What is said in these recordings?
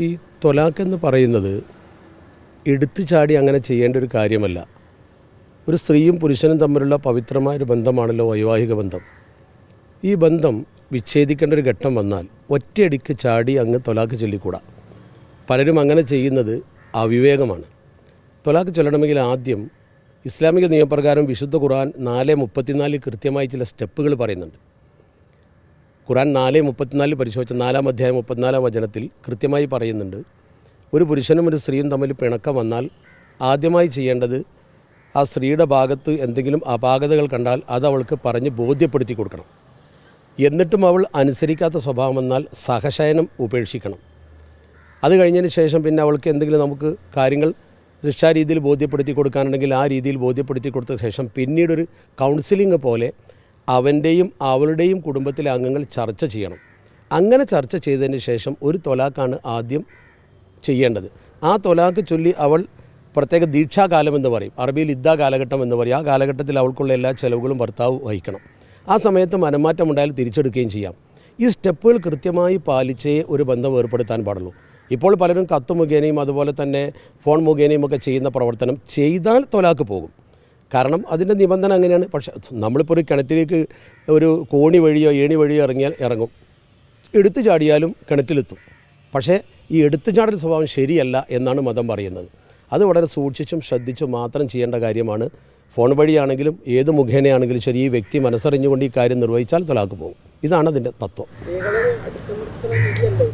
ഈ തൊലാക്കെന്ന് പറയുന്നത് എടുത്തു ചാടി അങ്ങനെ ചെയ്യേണ്ട ഒരു കാര്യമല്ല. ഒരു സ്ത്രീയും പുരുഷനും തമ്മിലുള്ള പവിത്രമായ ഒരു ബന്ധമാണല്ലോ വൈവാഹിക ബന്ധം. ഈ ബന്ധം വിച്ഛേദിക്കേണ്ട ഒരു ഘട്ടം വന്നാൽ ഒറ്റയടിക്ക് ചാടി അങ്ങ് തൊലാക്ക് ചൊല്ലിക്കൂടാ. പലരും അങ്ങനെ ചെയ്യുന്നത് അവിവേകമാണ്. തൊലാക്ക് ചൊല്ലണമെങ്കിൽ ആദ്യം ഇസ്ലാമിക നിയമപ്രകാരം വിശുദ്ധ ഖുർആൻ നാല് മുപ്പത്തിനാലിൽ കൃത്യമായി ചില സ്റ്റെപ്പുകൾ പറയുന്നുണ്ട്. ഖുറാൻ നാല് മുപ്പത്തിനാലിൽ പരിശോധിച്ച നാലാം അധ്യായം മുപ്പത്തിനാലാം വചനത്തിൽ കൃത്യമായി പറയുന്നുണ്ട് ഒരു പുരുഷനും ഒരു സ്ത്രീയും തമ്മിൽ പിണക്കം വന്നാൽ ആദ്യമായി ചെയ്യേണ്ടത് ആ സ്ത്രീയുടെ ഭാഗത്ത് എന്തെങ്കിലും അപാകതകൾ കണ്ടാൽ അത് അവൾക്ക് പറഞ്ഞ് ബോധ്യപ്പെടുത്തി കൊടുക്കണം. എന്നിട്ടും അവൾ അനുസരിക്കാത്ത സ്വഭാവം വന്നാൽ സഹശയനം ഉപേക്ഷിക്കണം. അത് കഴിഞ്ഞതിന് ശേഷം പിന്നെ അവൾക്ക് എന്തെങ്കിലും നമുക്ക് കാര്യങ്ങൾ ശിക്ഷാരീതിയിൽ ബോധ്യപ്പെടുത്തി കൊടുക്കാനുണ്ടെങ്കിൽ ആ രീതിയിൽ ബോധ്യപ്പെടുത്തി കൊടുത്ത ശേഷം പിന്നീടൊരു കൗൺസിലിംഗ് പോലെ അവന്റെയും അവളുടെയും കുടുംബത്തിലെ അംഗങ്ങൾ ചർച്ച ചെയ്യണം. അങ്ങനെ ചർച്ച ചെയ്തതിന് ശേഷം ഒരു തൊലാക്കാണ് ആദ്യം ചെയ്യേണ്ടത്. ആ തൊലാക്ക് ചൊല്ലി അവൾ പ്രത്യേക ദീക്ഷാകാലം എന്ന് പറയും. അറബിയിൽ ഇദ്ദാ കാലഘട്ടം എന്ന് പറയും. ആ കാലഘട്ടത്തിൽ അവൾക്കുള്ള എല്ലാ ചെലവുകളും ഭർത്താവ് വഹിക്കണം. ആ സമയത്ത് മനംമാറ്റം ഉണ്ടായാൽ തിരിച്ചെടുക്കുകയും ചെയ്യാം. ഈ സ്റ്റെപ്പുകൾ കൃത്യമായി പാലിച്ചേ ഒരു ബന്ധം ഏർപ്പെടുത്താൻ പാടുള്ളൂ. ഇപ്പോൾ പലരും കത്ത് മുഖേനയും അതുപോലെ തന്നെ ഫോൺ മുഖേനയും ഒക്കെ ചെയ്യുന്ന പ്രവർത്തനം ചെയ്താൽ തൊലാക്ക് പോകും. കാരണം അതിന്റെ നിബന്ധന അങ്ങനെയാണ്. പക്ഷേ നമ്മളിപ്പോൾ ഒരു കിണറ്റിലേക്ക് ഒരു കോണി വഴിയോ ഏണി വഴിയോ ഇറങ്ങിയാൽ ഇറങ്ങും. എടുത്തു ചാടിയാലും കിണറ്റിലെത്തും. പക്ഷേ ഈ എടുത്തു ചാടൽ സ്വഭാവം ശരിയല്ല എന്നാണ് മതം പറയുന്നത്. അത് വളരെ സൂക്ഷിച്ചും ശ്രദ്ധിച്ചും മാത്രം ചെയ്യേണ്ട കാര്യമാണ്. ഫോൺ വഴിയാണെങ്കിലും ഏത് മുഖേനയാണെങ്കിലും ശരി ഈ വ്യക്തി മനസ്സറിഞ്ഞുകൊണ്ട് ഈ കാര്യം നിർവഹിച്ചാൽ തലാക്ക് പോകും ഇതാണ് അതിന്റെ തത്വം.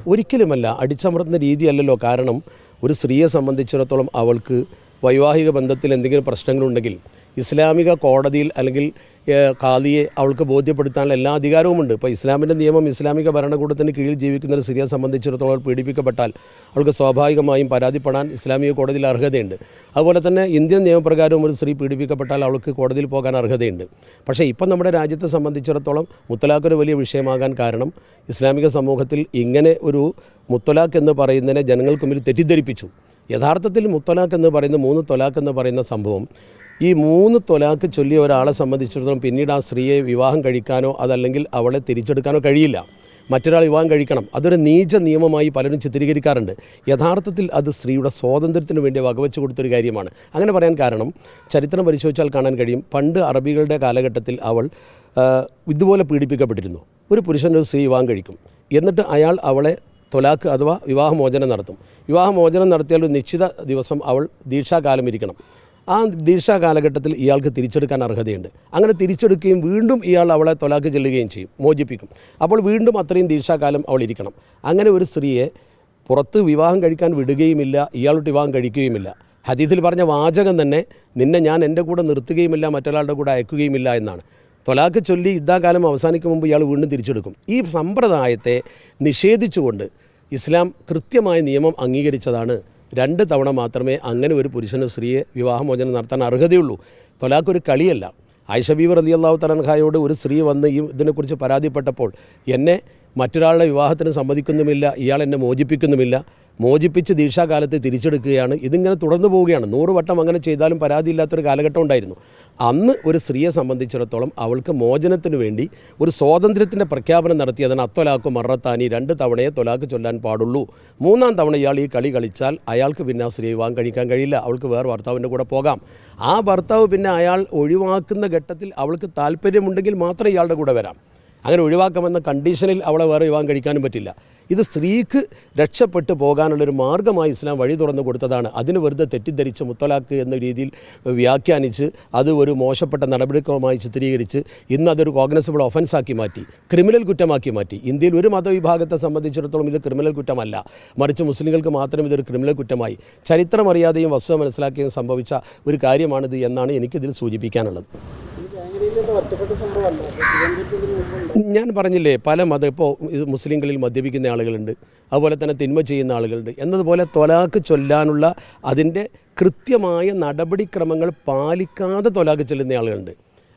ഒരിക്കലുമല്ല അടിച്ചമർത്തുന്ന രീതിയല്ലല്ലോ കാരണം ഒരു സ്ത്രീയെ സംബന്ധിച്ചിടത്തോളം അവൾക്ക് വൈവാഹിക ബന്ധത്തിൽ എന്തെങ്കിലും പ്രശ്നങ്ങളുണ്ടെങ്കിൽ ഇസ്ലാമിക കോടതിയിൽ അല്ലെങ്കിൽ കാദിയെ അവൾക്ക് ബോധ്യപ്പെടുത്താനുള്ള എല്ലാ അധികാരവുമുണ്ട് ഇപ്പോൾ ഇസ്ലാമിന്റെ നിയമം ഇസ്ലാമിക ഭരണകൂടത്തിന് കീഴിൽ ജീവിക്കുന്ന ഒരു സ്ത്രീയെ സംബന്ധിച്ചിടത്തോളം പീഡിപ്പിക്കപ്പെട്ടാൽ അവൾക്ക് സ്വാഭാവികമായും പരാതിപ്പെടാൻ ഇസ്ലാമിക കോടതിയിൽ അർഹതയുണ്ട്. അതുപോലെ തന്നെ ഇന്ത്യൻ നിയമപ്രകാരവും ഒരു സ്ത്രീ പീഡിപ്പിക്കപ്പെട്ടാൽ അവൾക്ക് കോടതിയിൽ പോകാൻ അർഹതയുണ്ട്. പക്ഷേ ഇപ്പം നമ്മുടെ രാജ്യത്തെ സംബന്ധിച്ചിടത്തോളം മുത്തലാഖ് ഒരു വലിയ വിഷയമാകാൻ കാരണം ഇസ്ലാമിക സമൂഹത്തിൽ ഇങ്ങനെ ഒരു മുത്തലാഖ് എന്ന് പറയുന്നതിനെ ജനങ്ങൾക്ക് മുന്നിൽ തെറ്റിദ്ധരിപ്പിച്ചു. യഥാർത്ഥത്തിൽ മുത്തലാഖ് എന്ന് പറയുന്ന മൂന്ന് തൊലാഖ് എന്ന് പറയുന്ന സംഭവം ഈ മൂന്ന് തൊലാക്ക് ചൊല്ലിയ ഒരാളെ സംബന്ധിച്ചിടത്തോളം പിന്നീട് ആ സ്ത്രീയെ വിവാഹം കഴിക്കാനോ അതല്ലെങ്കിൽ അവളെ തിരിച്ചെടുക്കാനോ കഴിയില്ല. മറ്റൊരാൾ വിവാഹം കഴിക്കണം. അതൊരു നീച നിയമമായി പലരും ചിത്രീകരിക്കാറുണ്ട്. യഥാർത്ഥത്തിൽ അത് സ്ത്രീയുടെ സ്വാതന്ത്ര്യത്തിന് വേണ്ടി വകവെച്ച് കൊടുത്തൊരു കാര്യമാണ്. അങ്ങനെ പറയാൻ കാരണം ചരിത്രം പരിശോധിച്ചാൽ കാണാൻ കഴിയും. പണ്ട് അറബികളുടെ കാലഘട്ടത്തിൽ അവൾ ഇതുപോലെ പീഡിപ്പിക്കപ്പെട്ടിരുന്നു. ഒരു പുരുഷനൊരു സ്ത്രീ വിവാഹം കഴിക്കും. എന്നിട്ട് അയാൾ അവളെ തൊലാക്ക് അഥവാ വിവാഹമോചനം നടത്തും. വിവാഹമോചനം നടത്തിയാൽ ഒരു നിശ്ചിത ദിവസം അവൾ ദീക്ഷാകാലം ഇരിക്കണം. ആ ദിശ കാലഘട്ടത്തിൽ ഇയാൾക്ക് തിരിച്ചെടുക്കാൻ അർഹതയുണ്ട്. അങ്ങനെ തിരിച്ചെടുക്കുകയും വീണ്ടും ഇയാൾ അവളെ തൊലാക്ക് ചെല്ലുകയും ചെയ്യും മോചിപ്പിക്കും. അപ്പോൾ വീണ്ടും അത്രയും ദീക്ഷാകാലം അവൾ ഇരിക്കണം. അങ്ങനെ ഒരു സ്ത്രീയെ പുറത്ത് വിവാഹം കഴിക്കാൻ വിടുകയുമില്ല ഇയാളോട്ട് വിവാഹം കഴിക്കുകയുമില്ല. ഹദീസിൽ പറഞ്ഞ വാചകം തന്നെ നിന്നെ ഞാൻ എന്റെ കൂടെ നിർത്തുകയുമില്ല മറ്റൊരാളുടെ കൂടെ അയക്കുകയുമില്ല എന്നാണ്. തൊലാക്ക് ചൊല്ലി ഇദ്ദാകാലം അവസാനിക്കും മുമ്പ് ഇയാൾ വീണ്ടും തിരിച്ചെടുക്കും. ഈ സമ്പ്രദായത്തെ നിഷേധിച്ചുകൊണ്ട് ഇസ്ലാം കൃത്യമായ നിയമം അംഗീകരിച്ചതാണ് രണ്ട് തവണ മാത്രമേ അങ്ങനെ ഒരു പുരുഷന് സ്ത്രീയെ വിവാഹമോചനം നടത്താൻ അർഹതയുള്ളൂ. ഒരു കളിയല്ല. ആയിഷ അലി അള്ളാഹു തലൻഖായോട് ഒരു സ്ത്രീ വന്ന് ഈ ഇതിനെക്കുറിച്ച് പരാതിപ്പെട്ടപ്പോൾ എന്നെ മറ്റൊരാളുടെ വിവാഹത്തിന് സമ്മതിക്കുന്നുമില്ല ഇയാൾ എന്നെ മോചിപ്പിക്കുന്നുമില്ല. മോചിപ്പിച്ച് ദീക്ഷാകാലത്ത് തിരിച്ചെടുക്കുകയാണ്. ഇതിങ്ങനെ തുടർന്നു പോവുകയാണ്. നൂറ് വട്ടം അങ്ങനെ ചെയ്താലും പരാതിയില്ലാത്തൊരു കാലഘട്ടം ഉണ്ടായിരുന്നു അന്ന് ഒരു സ്ത്രീയെ സംബന്ധിച്ചിടത്തോളം അവൾക്ക് മോചനത്തിന് വേണ്ടി ഒരു സ്വാതന്ത്ര്യത്തിന്റെ പ്രഖ്യാപനം നടത്തിയതിന് അത്തൊലാക്കും മറത്താനി രണ്ട് തവണയെ തൊലാക്ക് ചൊല്ലാൻ പാടുള്ളൂ. മൂന്നാം തവണ ഇയാൾ ഈ കളി കളിച്ചാൽ അയാൾക്ക് പിന്നെ ആ സ്ത്രീ വിവാഹം കഴിക്കാൻ കഴിയില്ല. അവൾക്ക് വേറെ ഭർത്താവിന്റെ കൂടെ പോകാം. ആ ഭർത്താവ് പിന്നെ അയാൾ ഒഴിവാക്കുന്ന ഘട്ടത്തിൽ അവൾക്ക് താല്പര്യമുണ്ടെങ്കിൽ മാത്രമേ ഇയാളുടെ കൂടെ വരാം. അങ്ങനെ ഒഴിവാക്കാമെന്ന കണ്ടീഷനിൽ അവളെ വേറെ വിവാഹം കഴിക്കാനും പറ്റില്ല. ഇത് സ്ത്രീക്ക് രക്ഷപ്പെട്ടു പോകാനുള്ളൊരു മാർഗമായി ഇസ്ലാം വഴി തുറന്നു കൊടുത്തതാണ്. അതിന് വെറുതെ തെറ്റിദ്ധരിച്ച് മുത്തലാക്ക് എന്ന രീതിയിൽ വ്യാഖ്യാനിച്ച് അത് ഒരു മോശപ്പെട്ട നടപടിക്രമമായി ചിത്രീകരിച്ച് ഇന്ന് അതൊരു കോഗ്നസിബിൾ ഒഫൻസാക്കി മാറ്റി ക്രിമിനൽ കുറ്റമാക്കി മാറ്റി. ഇന്ത്യയിൽ ഒരു മതവിഭാഗത്തെ സംബന്ധിച്ചിടത്തോളം ഇത് ക്രിമിനൽ കുറ്റമല്ല. മറിച്ച് മുസ്ലിങ്ങൾക്ക് മാത്രം ഇതൊരു ക്രിമിനൽ കുറ്റമായി. ചരിത്രമറിയാതെയും വസ്തുത മനസ്സിലാക്കിയും സംഭവിച്ച ഒരു കാര്യമാണിത് എന്നാണ് എനിക്കിതിൽ സൂചിപ്പിക്കാനുള്ളത്. ഞാൻ പറഞ്ഞില്ലേ പല മത ഇപ്പോൾ മുസ്ലിങ്ങളിൽ മദ്യപിക്കുന്ന ആളുകളുണ്ട്. അതുപോലെ തന്നെ തിന്മ ചെയ്യുന്ന ആളുകളുണ്ട്. എന്നതുപോലെ തൊലാക്ക് ചൊല്ലാനുള്ള അതിന്റെ കൃത്യമായ നടപടിക്രമങ്ങൾ പാലിക്കാതെ തൊലാക്ക് ചെല്ലുന്ന ആളുകളുണ്ട്.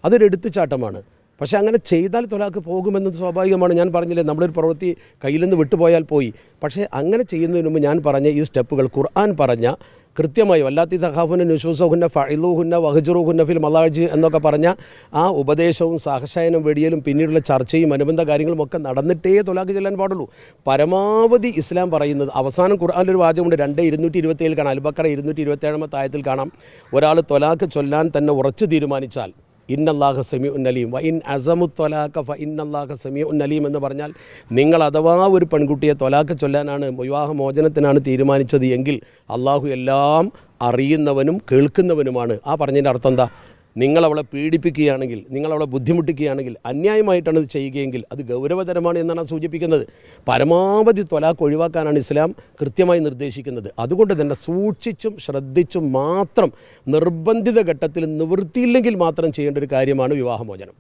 അതൊരു എടുത്തുചാട്ടമാണ്. പക്ഷേ അങ്ങനെ ചെയ്താൽ തൊലാക്ക് പോകുമെന്നത് സ്വാഭാവികമാണ്. ഞാൻ പറഞ്ഞില്ലേ നമ്മളൊരു പ്രവൃത്തി കയ്യിൽ നിന്ന് വിട്ടുപോയാൽ പോയി. പക്ഷേ അങ്ങനെ ചെയ്യുന്നതിന് മുമ്പ് ഞാൻ പറഞ്ഞ ഈ സ്റ്റെപ്പുകൾ ഖുർആൻ പറഞ്ഞ കൃത്യമായി വല്ലാത്തി തഹാഫുന നുഷൂസഹുന്ന ഫൈലൂഹുന്ന വഹജുറുഹുന്ന ഫിൽ മലാജ് എന്നൊക്കെ പറഞ്ഞ ആ ഉപദേശവും സഹശയനം വെടിയലും പിന്നീടുള്ള ചർച്ചയും അനുബന്ധ കാര്യങ്ങളും ഒക്കെ നടന്നിട്ടേ തൊലാക്ക് ചെല്ലാൻ പാടുള്ളൂ. പരമാവധി ഇസ്ലാം പറയുന്നത് അവസാനം ഖുർആാനൊരു വാചകമുണ്ട് രണ്ട് ഇരുന്നൂറ്റി ഇരുപത്തിയേഴ് കാണാം അൽബക്കറ ഇരുന്നൂറ്റി ഇരുപത്തേഴാമത്തെ ആയത്തിൽ കാണാം. ഒരാൾ തൊലാക്ക് ചൊല്ലാൻ തന്നെ ഉറച്ചു തീരുമാനിച്ചാൽ ഇന്നല്ലാഹ സെമി ഉന്നലീം വ ഇൻ അസമു തൊലാക്ക ഫ ഇന്നല്ലാഹ സെമി ഉന്നലീം എന്ന് പറഞ്ഞാൽ നിങ്ങൾ അഥവാ ഒരു പെൺകുട്ടിയെ ത്വലാഖ് ചൊല്ലാനാണ് വിവാഹമോചനത്തിനാണ് തീരുമാനിച്ചത് എങ്കിൽ അള്ളാഹു എല്ലാം അറിയുന്നവനും കേൾക്കുന്നവനുമാണ്. ആ പറഞ്ഞതിന്റെ അർത്ഥം എന്താ? നിങ്ങൾ അവളെ പീഡിപ്പിക്കുകയാണെങ്കിൽ നിങ്ങളവളെ ബുദ്ധിമുട്ടിക്കുകയാണെങ്കിൽ അന്യായമായിട്ടാണ് ഇത് ചെയ്യുകയെങ്കിൽ അത് ഗൗരവതരമാണ് എന്നാണ് സൂചിപ്പിക്കുന്നത്. പരമാവധി തൊലാക്ക് ഒഴിവാക്കാനാണ് ഇസ്ലാം കൃത്യമായി നിർദ്ദേശിക്കുന്നത്. അതുകൊണ്ട് തന്നെ സൂക്ഷിച്ചും ശ്രദ്ധിച്ചും മാത്രം നിർബന്ധിത ഘട്ടത്തിൽ നിവൃത്തിയില്ലെങ്കിൽ മാത്രം ചെയ്യേണ്ട ഒരു കാര്യമാണ് വിവാഹമോചനം.